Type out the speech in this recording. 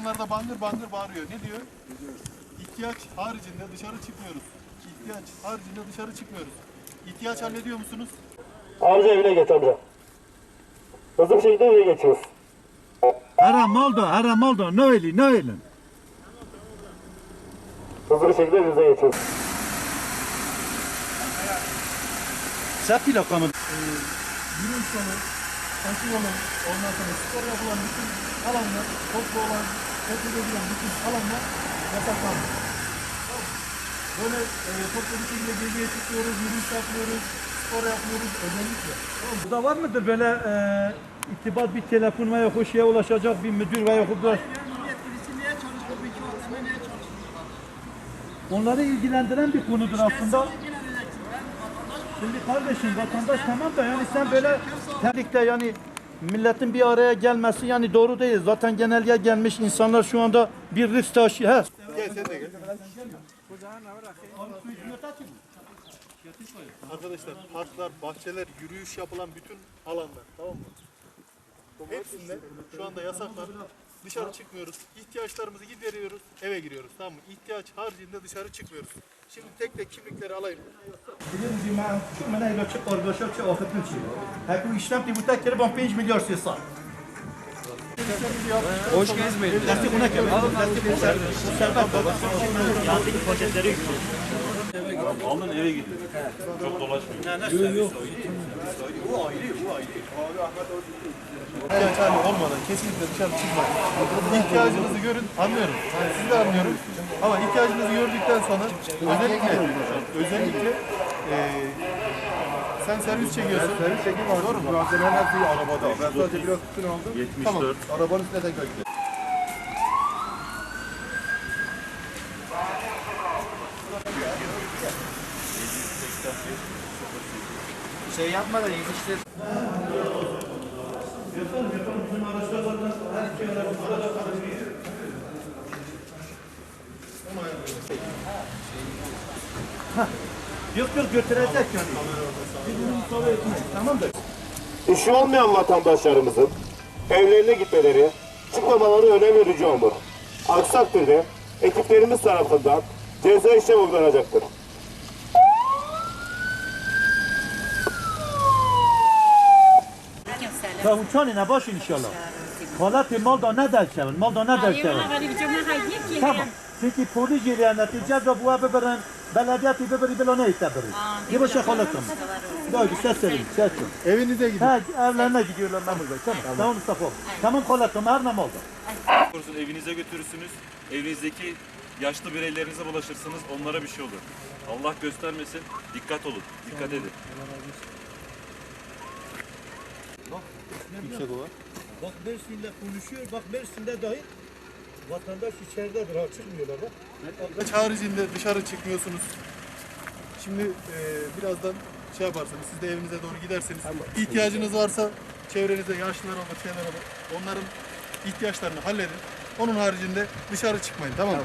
telefonlarda bangır bangır bağırıyor. Ne diyor? İhtiyaç haricinde dışarı çıkmıyoruz. İhtiyaç haricinde dışarı çıkmıyoruz. İhtiyaç hallediyor musunuz? Amca evine geç amca. Hızlı bir şekilde evine geçiyoruz. Haram oldu, haram oldu. Ne öyle, ne öyle? Hızlı bir şekilde evinize geçiyoruz. Sapi rakamı. Yürüyüş yolu, koşu yolu, ondan sonra spor yapılan bütün alanlar, toplu olan, toplu edilen bütün alanlar yasaklanmış. Böyle e, toplu bir şekilde geziye çıkıyoruz, yürüyüş yapıyoruz, spor yapıyoruz özellikle. Burada var mıdır böyle e, itibat bir telefon veya şeye ulaşacak bir müdür veya biraz Onları ilgilendiren bir konudur aslında. Şimdi kardeşim vatandaş tamam da yani sen böyle terlikle yani milletin bir araya gelmesi yani doğru değil. Zaten genelge gelmiş insanlar şu anda bir risk gel. Arkadaşlar parklar, bahçeler, yürüyüş yapılan bütün alanlar tamam mı? Hepsinde şu anda yasaklar. Dışarı çıkmıyoruz. İhtiyaçlarımızı gideriyoruz. Eve giriyoruz. Tamam mı? İhtiyaç haricinde dışarı çıkmıyoruz. Şimdi tek tek kimlikleri alayım. Biliyorsunuz ben şu mene ile çık arkadaşlar çık afetin çık. Ha bu işlem bu tek kere ben 5 milyar sesa. Hoş gezmeyin. Lastik ona kadar. Lastik bu ser. Bu serbat baba. Alın eve gidin. Çok İhtiyaç hali olmadan kesinlikle dışarı çıkmayın. İhtiyacınızı görün, anlıyorum. Yani sizi de anlıyorum. Ama ihtiyacınızı gördükten sonra özellikle özellikle eee sen servis çekiyorsun. servis çekim var. Doğru mu? Malzemelerin her şeyi arabada. Ben sadece biraz tütün aldım. 74. Arabanın üstüne tekrar gidelim. Şey yapmadan yetiştir. Yok yok götürecek yani. Birbirini musavi etmeyecek. Tamam da. İşi olmayan vatandaşlarımızın evlerine gitmeleri, çıkmamaları önemli rica olur. Aksi takdirde ekiplerimiz tarafından ceza işlem uygulanacaktır. Ne başın inşallah. Halat mal da ne dersen, mal da ne dersen. Tamam. Çünkü polis geliyor netice de bu abi beren belediyeti biberi bilo ne itebirir. Ne başa halatım. Daha güzel senin, seçin. Evinize gidin. Ha evlerine gidiyorlar Memur Bey. Tamam. Tamam Mustafa. Tamam halatım her ne oldu. Korusun evinize götürürsünüz. Evinizdeki yaşlı bireylerinize bulaşırsınız. Onlara bir şey olur. Allah göstermesin. Dikkat olun. Dikkat edin. Yüksek olan. Bak Mersin'de konuşuyor, bak Mersin'de dahi vatandaş içeridedir, ha çıkmıyorlar bak. İhtiyaç haricinde dışarı çıkmıyorsunuz. Şimdi eee, birazdan şey yaparsınız, siz de evinize doğru gidersiniz. İhtiyacınız varsa çevrenizde yaşlılar olur, şeyler olur. Onların ihtiyaçlarını halledin. Onun haricinde dışarı çıkmayın tamam mı?